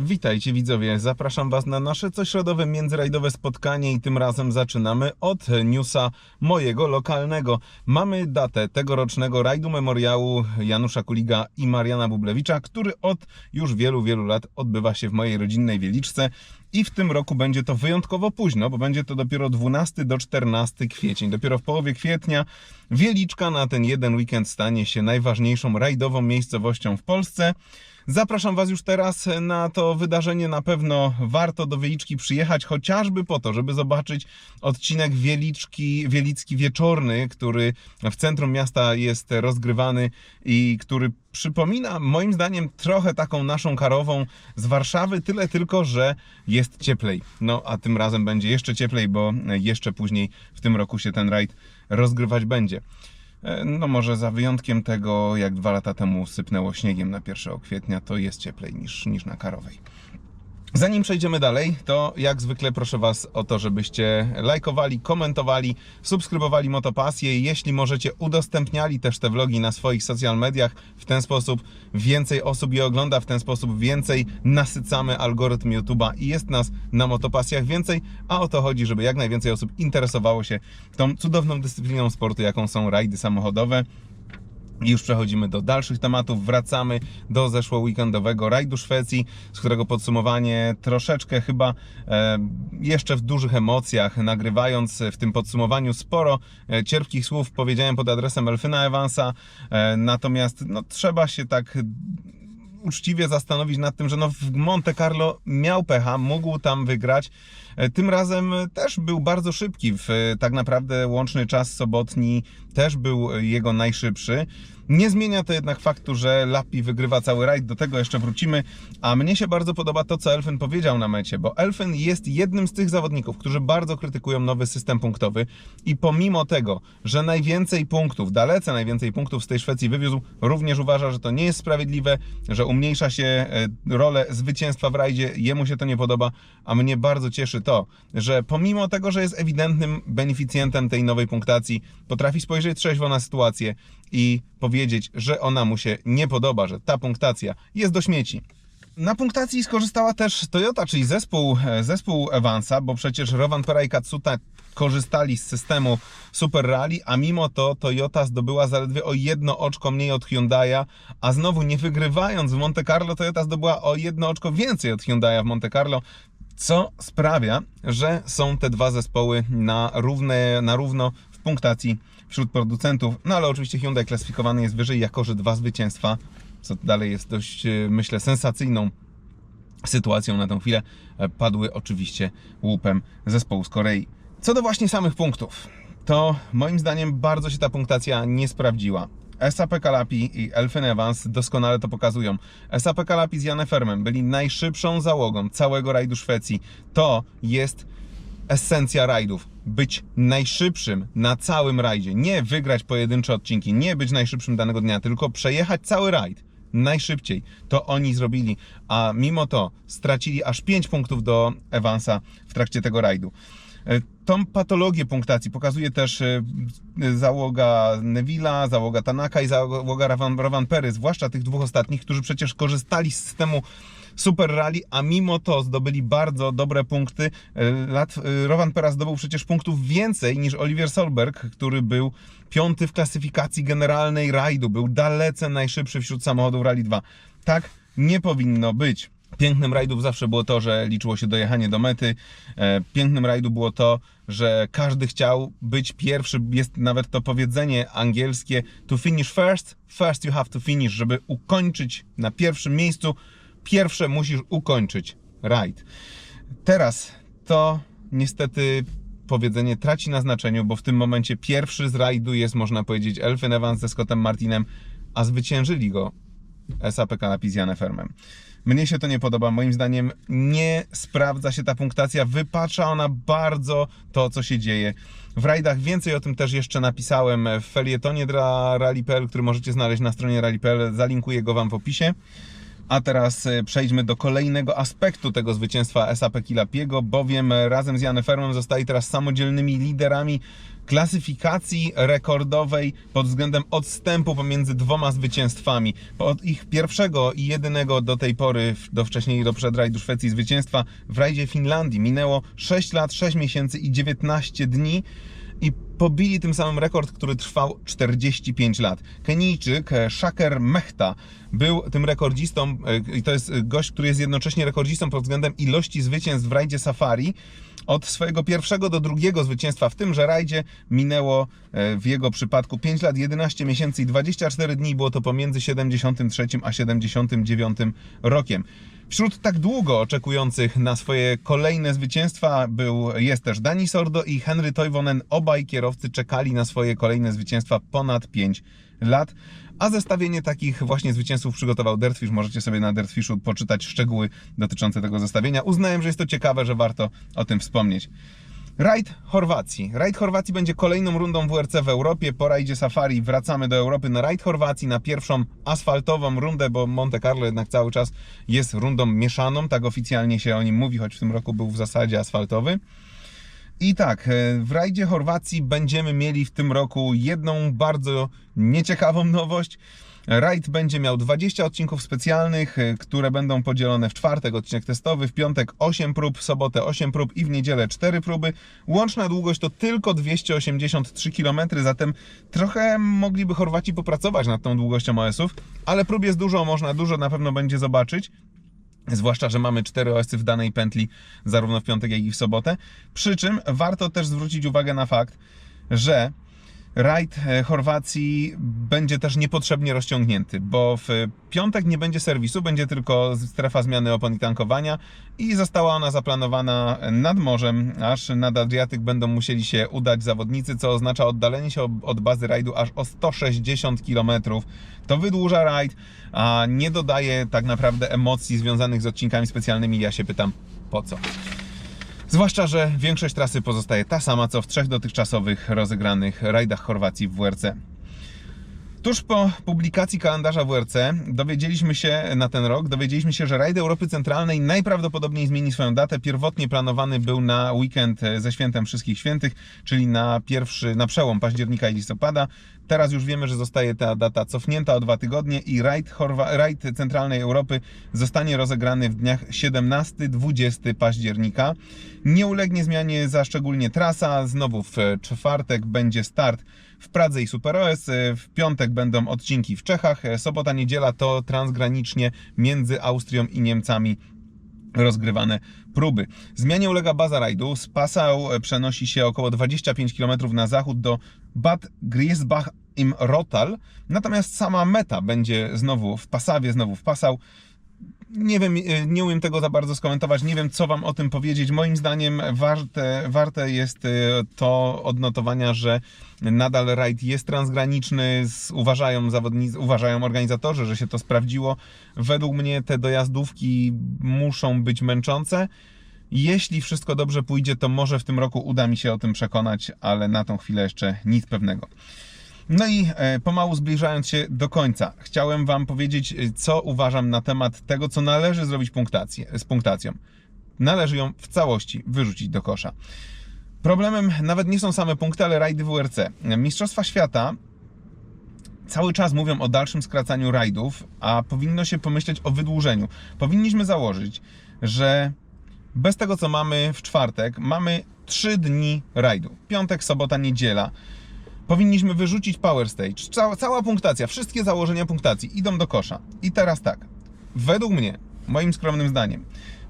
Witajcie widzowie, zapraszam Was na nasze cośrodowe międzyrajdowe spotkanie i tym razem zaczynamy od newsa mojego lokalnego. Mamy datę tegorocznego rajdu memoriału Janusza Kuliga i Mariana Bublewicza, który od już wielu, wielu lat odbywa się w mojej rodzinnej Wieliczce i w tym roku będzie to wyjątkowo późno, bo będzie to dopiero 12 do 14 kwiecień. Dopiero w połowie kwietnia Wieliczka na ten jeden weekend stanie się najważniejszą rajdową miejscowością w Polsce. Zapraszam Was już teraz na to wydarzenie. Na pewno warto do Wieliczki przyjechać, chociażby po to, żeby zobaczyć odcinek Wieliczki, Wielicki Wieczorny, który w centrum miasta jest rozgrywany i który przypomina moim zdaniem trochę taką naszą karową z Warszawy, tyle tylko, że jest cieplej. No a tym razem będzie jeszcze cieplej, bo jeszcze później w tym roku się ten rajd rozgrywać będzie. E, No może za wyjątkiem tego, jak dwa lata temu sypnęło śniegiem na 1 kwietnia, to jest cieplej niż, niż na Karowej. Zanim przejdziemy dalej, to jak zwykle proszę Was o to, żebyście lajkowali, komentowali, subskrybowali Motopasję jeśli możecie udostępniali też te vlogi na swoich social mediach. W ten sposób więcej osób je ogląda, w ten sposób więcej nasycamy algorytm YouTube'a i jest nas na Motopasjach więcej, a o to chodzi, żeby jak najwięcej osób interesowało się tą cudowną dyscypliną sportu, jaką są rajdy samochodowe. I już przechodzimy do dalszych tematów. Wracamy do zeszłoweekendowego rajdu Szwecji, z którego podsumowanie troszeczkę chyba e, jeszcze w dużych emocjach, nagrywając w tym podsumowaniu sporo e, cierpkich słów, powiedziałem pod adresem Elfyna Evansa. E, natomiast no, trzeba się tak uczciwie zastanowić nad tym, że no w Monte Carlo miał pecha, mógł tam wygrać. E, Tym razem też był bardzo szybki. W, tak naprawdę łączny czas sobotni też był jego najszybszy. Nie zmienia to jednak faktu, że Lapi wygrywa cały rajd, do tego jeszcze wrócimy. A mnie się bardzo podoba to, co Elfyn powiedział na mecie, bo Elfyn jest jednym z tych zawodników, którzy bardzo krytykują nowy system punktowy. I pomimo tego, że najwięcej punktów, dalece najwięcej punktów z tej Szwecji wywiózł, również uważa, że to nie jest sprawiedliwe, że umniejsza się e, rolę zwycięstwa w rajdzie, jemu się to nie podoba, a mnie bardzo cieszy to, że pomimo tego, że jest ewidentnym beneficjentem tej nowej punktacji, potrafi spojrzeć trzeźwo na sytuację i powiedzieć, że ona mu się nie podoba, że ta punktacja jest do śmieci. Na punktacji skorzystała też Toyota, czyli zespół, e, zespół Evansa, bo przecież Rowan Pera i Katsuta korzystali z systemu Super Rally, a mimo to Toyota zdobyła zaledwie o jedno oczko mniej od Hyundai'a, a znowu nie wygrywając w Monte Carlo, Toyota zdobyła o jedno oczko więcej od Hyundai'a w Monte Carlo, co sprawia, że są te dwa zespoły na, równe, na równo w punktacji wśród producentów, no ale oczywiście Hyundai klasyfikowany jest wyżej, jako że dwa zwycięstwa, co dalej jest dość, e, myślę, sensacyjną sytuacją na tę chwilę, e, padły oczywiście łupem zespołu z Korei. Co do właśnie samych punktów, to moim zdaniem bardzo się ta punktacja nie sprawdziła. SAP Kalapi i Elfyn Evans doskonale to pokazują. SAP Kalapi z Janem Fermem byli najszybszą załogą całego rajdu Szwecji. To jest esencja rajdów. Być najszybszym na całym rajdzie. Nie wygrać pojedyncze odcinki, nie być najszybszym danego dnia, tylko przejechać cały rajd najszybciej. To oni zrobili, a mimo to stracili aż 5 punktów do Evansa w trakcie tego rajdu. E, Tą patologię punktacji pokazuje też e, załoga Neville'a, załoga Tanaka i załoga Rowan, Rowan Pery, zwłaszcza tych dwóch ostatnich, którzy przecież korzystali z systemu Super Rally, a mimo to zdobyli bardzo dobre punkty. E, Lat, Rowan Pera zdobył przecież punktów więcej niż Oliver Solberg, który był piąty w klasyfikacji generalnej rajdu, był dalece najszybszy wśród samochodów Rally 2. Tak nie powinno być. Pięknym rajdów zawsze było to, że liczyło się dojechanie do mety. E, Pięknym rajdu było to, że każdy chciał być pierwszy. Jest nawet to powiedzenie angielskie to finish first, first you have to finish, żeby ukończyć na pierwszym miejscu. Pierwsze musisz ukończyć rajd. Teraz to niestety powiedzenie traci na znaczeniu, bo w tym momencie pierwszy z rajdu jest, można powiedzieć, Elfyn Evans ze Scottem Martinem, a zwyciężyli go SAP Kanapi z Janem Fermem. Mnie się to nie podoba. Moim zdaniem nie sprawdza się ta punktacja. Wypacza ona bardzo to, co się dzieje. W rajdach więcej o tym też jeszcze napisałem w felietonie dla Rally.pl, który możecie znaleźć na stronie Rally.pl. Zalinkuję go Wam w opisie. A teraz e, przejdźmy do kolejnego aspektu tego zwycięstwa SAP Kilapiego, bowiem razem z Janem Fermem zostali teraz samodzielnymi liderami klasyfikacji rekordowej pod względem odstępu pomiędzy dwoma zwycięstwami. Od ich pierwszego i jedynego do tej pory, do wcześniej do przedrajdu Szwecji zwycięstwa w rajdzie Finlandii minęło 6 lat, 6 miesięcy i 19 dni i pobili tym samym rekord, który trwał 45 lat. Kenijczyk e, Shaker Mechta był tym rekordzistą e, i to jest gość, który jest jednocześnie rekordzistą pod względem ilości zwycięstw w rajdzie Safari. Od swojego pierwszego do drugiego zwycięstwa w tymże rajdzie minęło e, w jego przypadku 5 lat, 11 miesięcy i 24 dni. Było to pomiędzy 73 a 79 rokiem. Wśród tak długo oczekujących na swoje kolejne zwycięstwa był, jest też Dani Sordo i Henry Toivonen. Obaj kierowcy czekali na swoje kolejne zwycięstwa ponad 5 lat. A zestawienie takich właśnie zwycięzców przygotował Dirtfish. Możecie sobie na Dirtfishu poczytać szczegóły dotyczące tego zestawienia. Uznałem, że jest to ciekawe, że warto o tym wspomnieć. Rajd Chorwacji. Rajd Chorwacji będzie kolejną rundą WRC w Europie. Po rajdzie Safari wracamy do Europy na rajd Chorwacji, na pierwszą asfaltową rundę, bo Monte Carlo jednak cały czas jest rundą mieszaną. Tak oficjalnie się o nim mówi, choć w tym roku był w zasadzie asfaltowy. I tak, e, w rajdzie Chorwacji będziemy mieli w tym roku jedną bardzo nieciekawą nowość. Rajd będzie miał 20 odcinków specjalnych, e, które będą podzielone w czwartek odcinek testowy, w piątek 8 prób, w sobotę 8 prób i w niedzielę 4 próby. Łączna długość to tylko 283 km, zatem trochę mogliby Chorwaci popracować nad tą długością OS-ów, ale prób jest dużo, można dużo na pewno będzie zobaczyć. Zwłaszcza, że mamy cztery OS w danej pętli, zarówno w piątek, jak i w sobotę. Przy czym warto też zwrócić uwagę na fakt, że rajd e, Chorwacji będzie też niepotrzebnie rozciągnięty, bo w piątek nie będzie serwisu, będzie tylko strefa zmiany opon i tankowania i została ona zaplanowana nad morzem, aż nad Adriatyk będą musieli się udać zawodnicy, co oznacza oddalenie się od bazy rajdu aż o 160 km. To wydłuża rajd, a nie dodaje tak naprawdę emocji związanych z odcinkami specjalnymi. Ja się pytam, po co? Zwłaszcza, że większość trasy pozostaje ta sama, co w trzech dotychczasowych rozegranych rajdach Chorwacji w WRC. Tuż po publikacji kalendarza WRC dowiedzieliśmy się na ten rok, dowiedzieliśmy się, że rajd Europy Centralnej najprawdopodobniej zmieni swoją datę. Pierwotnie planowany był na weekend ze świętem Wszystkich Świętych, czyli na pierwszy, na przełom października i listopada. Teraz już wiemy, że zostaje ta data cofnięta o dwa tygodnie i rajd, Chorwa, rajd Centralnej Europy zostanie rozegrany w dniach 17-20 października. Nie ulegnie zmianie za szczególnie trasa. Znowu w czwartek będzie start w Pradze i SuperOS. W piątek będą odcinki w Czechach. Sobota, niedziela to transgranicznie między Austrią i Niemcami rozgrywane próby. Zmianie ulega baza rajdu. Z Passau przenosi się około 25 km na zachód do Bad Griesbach im Rotal, natomiast sama meta będzie znowu w Passawie, znowu w Passau nie wiem, e, nie umiem tego za bardzo skomentować, nie wiem co Wam o tym powiedzieć. Moim zdaniem warte, warte jest e, to odnotowania, że nadal rajd jest transgraniczny, uważają zawodnicy, uważają organizatorzy, że się to sprawdziło. Według mnie te dojazdówki muszą być męczące. Jeśli wszystko dobrze pójdzie, to może w tym roku uda mi się o tym przekonać, ale na tą chwilę jeszcze nic pewnego. No i e, pomału zbliżając się do końca, chciałem Wam powiedzieć, e, co uważam na temat tego, co należy zrobić punktację, z punktacją. Należy ją w całości wyrzucić do kosza. Problemem nawet nie są same punkty, ale rajdy WRC. Mistrzostwa Świata cały czas mówią o dalszym skracaniu rajdów, a powinno się pomyśleć o wydłużeniu. Powinniśmy założyć, że bez tego, co mamy w czwartek, mamy 3 dni rajdu. Piątek, sobota, niedziela powinniśmy wyrzucić Power Stage. Cała, cała punktacja, wszystkie założenia punktacji idą do kosza. I teraz tak, według mnie, moim skromnym zdaniem,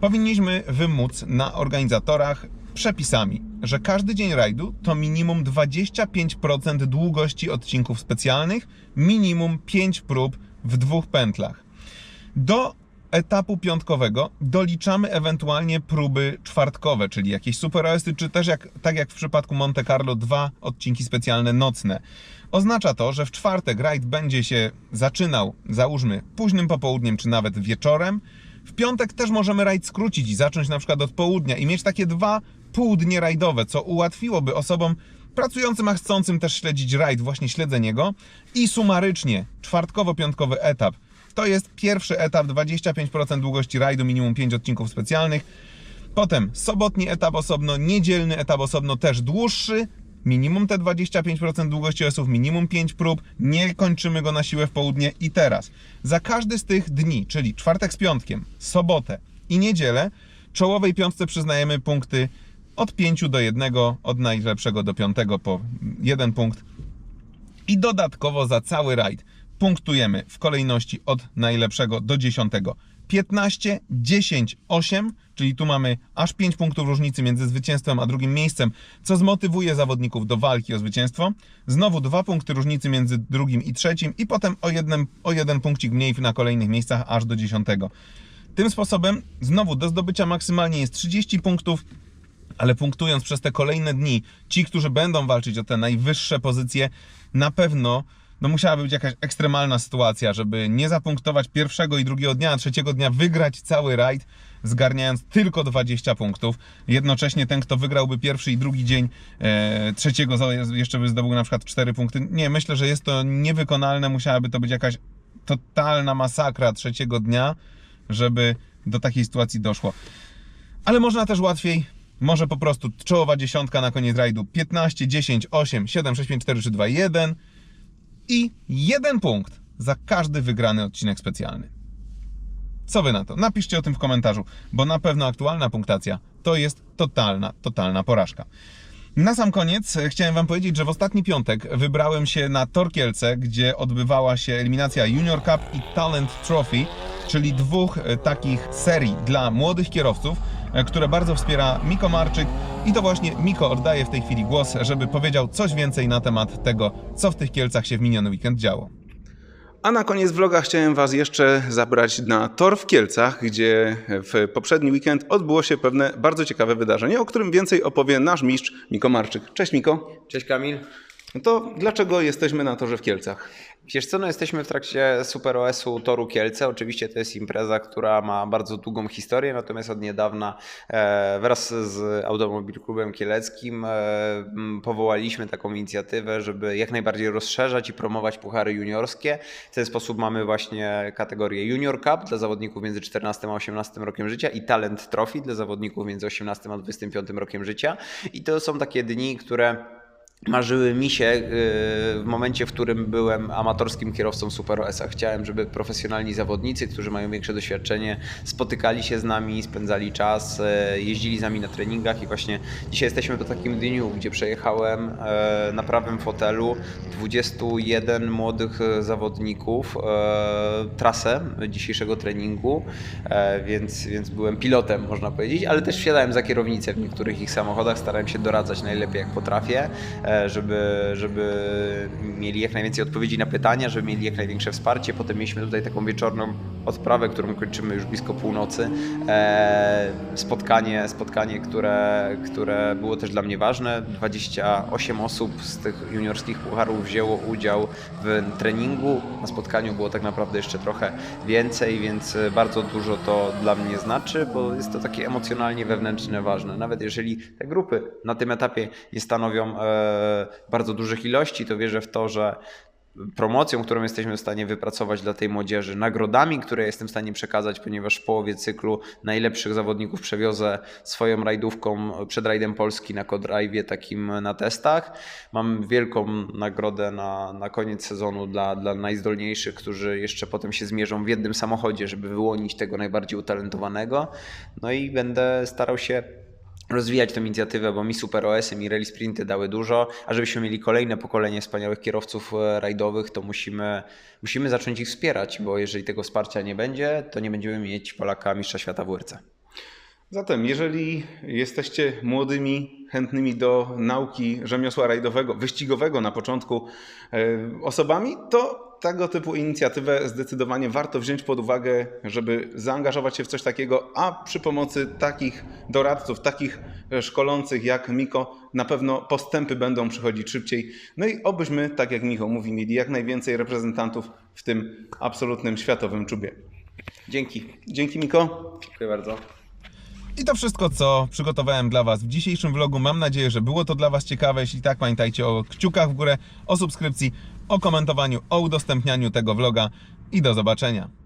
powinniśmy wymóc na organizatorach przepisami, że każdy dzień rajdu to minimum 25% długości odcinków specjalnych, minimum 5 prób w dwóch pętlach. Do etapu piątkowego doliczamy ewentualnie próby czwartkowe, czyli jakieś super OS-y, czy też jak, tak jak w przypadku Monte Carlo, dwa odcinki specjalne nocne. Oznacza to, że w czwartek rajd będzie się zaczynał, załóżmy, późnym popołudniem, czy nawet wieczorem. W piątek też możemy rajd skrócić i zacząć na przykład od południa i mieć takie dwa półdnie rajdowe, co ułatwiłoby osobom pracującym, a chcącym też śledzić rajd, właśnie śledzenie go i sumarycznie czwartkowo-piątkowy etap to jest pierwszy etap, 25% długości rajdu, minimum 5 odcinków specjalnych. Potem sobotni etap osobno, niedzielny etap osobno, też dłuższy, minimum te 25% długości osów, minimum 5 prób, nie kończymy go na siłę w południe i teraz. Za każdy z tych dni, czyli czwartek z piątkiem, sobotę i niedzielę, czołowej piątce przyznajemy punkty od 5 do 1, od najlepszego do 5 po jeden punkt. I dodatkowo za cały rajd punktujemy w kolejności od najlepszego do 10. 15, 10, 8, czyli tu mamy aż 5 punktów różnicy między zwycięstwem a drugim miejscem, co zmotywuje zawodników do walki o zwycięstwo. Znowu dwa punkty różnicy między drugim i trzecim i potem o jeden, o jeden punkcik mniej na kolejnych miejscach aż do 10. Tym sposobem znowu do zdobycia maksymalnie jest 30 punktów, ale punktując przez te kolejne dni, ci, którzy będą walczyć o te najwyższe pozycje, na pewno no musiałaby być jakaś ekstremalna sytuacja, żeby nie zapunktować pierwszego i drugiego dnia, a trzeciego dnia wygrać cały rajd, zgarniając tylko 20 punktów. Jednocześnie ten, kto wygrałby pierwszy i drugi dzień e, trzeciego, jeszcze by zdobył na przykład 4 punkty. Nie, myślę, że jest to niewykonalne. Musiałaby to być jakaś totalna masakra trzeciego dnia, żeby do takiej sytuacji doszło. Ale można też łatwiej. Może po prostu czołowa dziesiątka na koniec rajdu 15, 10, 8, 7, 6, 5, 4, 3, 2, 1 i jeden punkt za każdy wygrany odcinek specjalny. Co wy na to? Napiszcie o tym w komentarzu, bo na pewno aktualna punktacja to jest totalna, totalna porażka. Na sam koniec chciałem Wam powiedzieć, że w ostatni piątek wybrałem się na Torkielce, gdzie odbywała się eliminacja Junior Cup i Talent Trophy, czyli dwóch e, takich serii dla młodych kierowców, e, które bardzo wspiera Miko Marczyk. I to właśnie Miko oddaje w tej chwili głos, żeby powiedział coś więcej na temat tego, co w tych Kielcach się w miniony weekend działo. A na koniec vloga chciałem Was jeszcze zabrać na tor w Kielcach, gdzie w poprzedni weekend odbyło się pewne bardzo ciekawe wydarzenie, o którym więcej opowie nasz mistrz Miko Marczyk. Cześć Miko. Cześć Kamil. No to dlaczego jesteśmy na torze w Kielcach? Wiesz co, no jesteśmy w trakcie Super OS-u Toru Kielce. Oczywiście to jest impreza, która ma bardzo długą historię, natomiast od niedawna e, wraz z Automobil Klubem Kieleckim e, powołaliśmy taką inicjatywę, żeby jak najbardziej rozszerzać i promować puchary juniorskie. W ten sposób mamy właśnie kategorię Junior Cup dla zawodników między 14 a 18 rokiem życia i Talent Trophy dla zawodników między 18 a 25 rokiem życia. I to są takie dni, które marzyły mi się yy, w momencie, w którym byłem amatorskim kierowcą Super OS-a. Chciałem, żeby profesjonalni zawodnicy, którzy mają większe doświadczenie, spotykali się z nami, spędzali czas, yy, jeździli z nami na treningach i właśnie dzisiaj jesteśmy po takim dniu, gdzie przejechałem yy, na prawym fotelu 21 młodych zawodników trasę dzisiejszego treningu, więc, więc byłem pilotem, można powiedzieć, ale też wsiadałem za kierownicę w niektórych ich samochodach, starałem się doradzać najlepiej jak potrafię żeby, żeby mieli jak najwięcej odpowiedzi na pytania, żeby mieli jak największe wsparcie. Potem mieliśmy tutaj taką wieczorną odprawę, którą kończymy już blisko północy. E, Spotkanie, spotkanie które, które było też dla mnie ważne. 28 osób z tych juniorskich pucharów wzięło udział w treningu. Na spotkaniu było tak naprawdę jeszcze trochę więcej, więc bardzo dużo to dla mnie znaczy, bo jest to takie emocjonalnie wewnętrzne ważne. Nawet jeżeli te grupy na tym etapie nie stanowią e, bardzo dużych ilości, to wierzę w to, że promocją, którą jesteśmy w stanie wypracować dla tej młodzieży, nagrodami, które jestem w stanie przekazać, ponieważ w połowie cyklu najlepszych zawodników przewiozę swoją rajdówką przed rajdem Polski na Codrive takim na testach. Mam wielką nagrodę na, na koniec sezonu dla, dla najzdolniejszych, którzy jeszcze potem się zmierzą w jednym samochodzie, żeby wyłonić tego najbardziej utalentowanego. No i będę starał się rozwijać tę inicjatywę, bo mi Super OS-y, mi Rally Sprinty dały dużo, a żebyśmy mieli kolejne pokolenie wspaniałych kierowców e, rajdowych, to musimy, musimy zacząć ich wspierać, bo jeżeli tego wsparcia nie będzie, to nie będziemy mieć Polaka mistrza świata w WRC. Zatem, jeżeli jesteście młodymi, chętnymi do nauki rzemiosła rajdowego, wyścigowego na początku e, osobami, to tego typu inicjatywę zdecydowanie warto wziąć pod uwagę, żeby zaangażować się w coś takiego, a przy pomocy takich doradców, takich szkolących jak Miko, na pewno postępy będą przychodzić szybciej. No i obyśmy, tak jak Michał mówi, mieli jak najwięcej reprezentantów w tym absolutnym światowym czubie. Dzięki. Dzięki Miko. Dziękuję bardzo. I to wszystko, co przygotowałem dla Was w dzisiejszym vlogu. Mam nadzieję, że było to dla Was ciekawe. Jeśli tak, pamiętajcie o kciukach w górę, o subskrypcji, o komentowaniu, o udostępnianiu tego vloga i do zobaczenia.